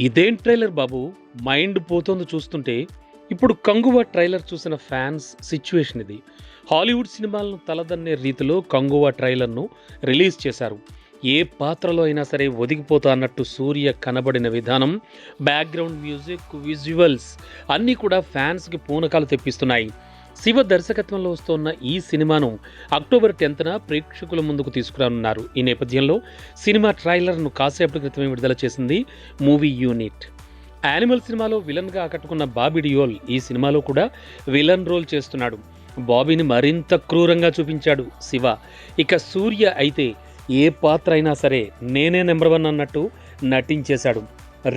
ఇదేం ట్రైలర్ బాబు? మైండ్ పోతోంది చూస్తుంటే ఇప్పుడు కంగువ ట్రైలర్ చూసిన ఫ్యాన్స్ సిచ్యువేషన్ ఇది. హాలీవుడ్ సినిమాలను తలదన్నే రీతిలో కంగువ ట్రైలర్ను రిలీజ్ చేశారు. ఏ పాత్రలో అయినా సరే ఒదిగిపోతా అన్నట్టు సూర్య కనబడిన విధానం బ్యాక్గ్రౌండ్ మ్యూజిక్ విజువల్స్ అన్నీ కూడా ఫ్యాన్స్కి పూనకాలు తెప్పిస్తున్నాయి. శివ దర్శకత్వంలో వస్తున్న ఈ సినిమాను అక్టోబర్ టెన్త్న ప్రేక్షకుల ముందుకు తీసుకురానున్నారు. ఈ నేపథ్యంలో సినిమా ట్రైలర్ను కాసేపటి క్రితమే విడుదల చేసింది మూవీ యూనిట్. యానిమల్ సినిమాలో విలన్గా ఆకట్టుకున్న బాబీ డియోల్ ఈ సినిమాలో కూడా విలన్ రోల్ చేస్తున్నాడు. బాబీని మరింత క్రూరంగా చూపించాడు శివ. ఇక సూర్య అయితే ఏ పాత్ర అయినా సరే నేనే నెంబర్ వన్ అన్నట్టు నటించేశాడు.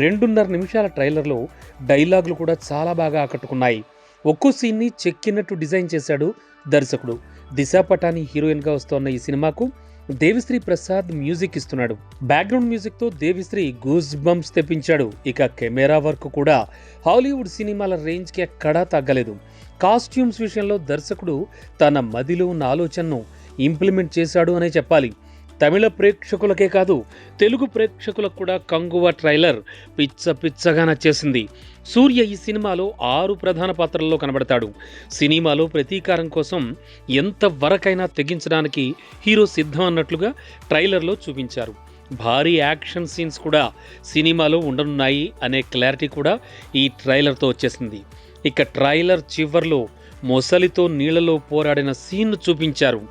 రెండున్నర నిమిషాల ట్రైలర్లో డైలాగులు కూడా చాలా బాగా ఆకట్టుకున్నాయి. ఒక్కో సీన్ని చెక్కినట్టు డిజైన్ చేశాడు దర్శకుడు. దిశా పటాని హీరోయిన్గా వస్తోన్న ఈ సినిమాకు దేవిశ్రీ ప్రసాద్ మ్యూజిక్ ఇస్తున్నాడు. బ్యాక్గ్రౌండ్ మ్యూజిక్తో దేవిశ్రీ గూస్ బంప్స్ తెప్పించాడు. ఇక కెమెరా వర్క్ కూడా హాలీవుడ్ సినిమాల రేంజ్కి ఎక్కడా తగ్గలేదు. కాస్ట్యూమ్స్ విషయంలో దర్శకుడు తన మదిలో ఉన్న ఆలోచనను ఇంప్లిమెంట్ చేశాడు అనే చెప్పాలి. తమిళ ప్రేక్షకులకే కాదు తెలుగు ప్రేక్షకులకు కూడా కంగువ ట్రైలర్ పిచ్చ పిచ్చగా నచ్చేసింది. సూర్య ఈ సినిమాలో ఆరు ప్రధాన పాత్రల్లో కనబడతాడు. సినిమాలో ప్రతీకారం కోసం ఎంత వరకైనా తెగించడానికి హీరో సిద్ధం అన్నట్లుగా ట్రైలర్లో చూపించారు. భారీ యాక్షన్ సీన్స్ కూడా సినిమాలో ఉండనున్నాయి అనే క్లారిటీ కూడా ఈ ట్రైలర్తో వచ్చేసింది. ఇక ట్రైలర్ చివర్లో మొసలితో నీళ్ళలో పోరాడిన సీన్ చూపించారు.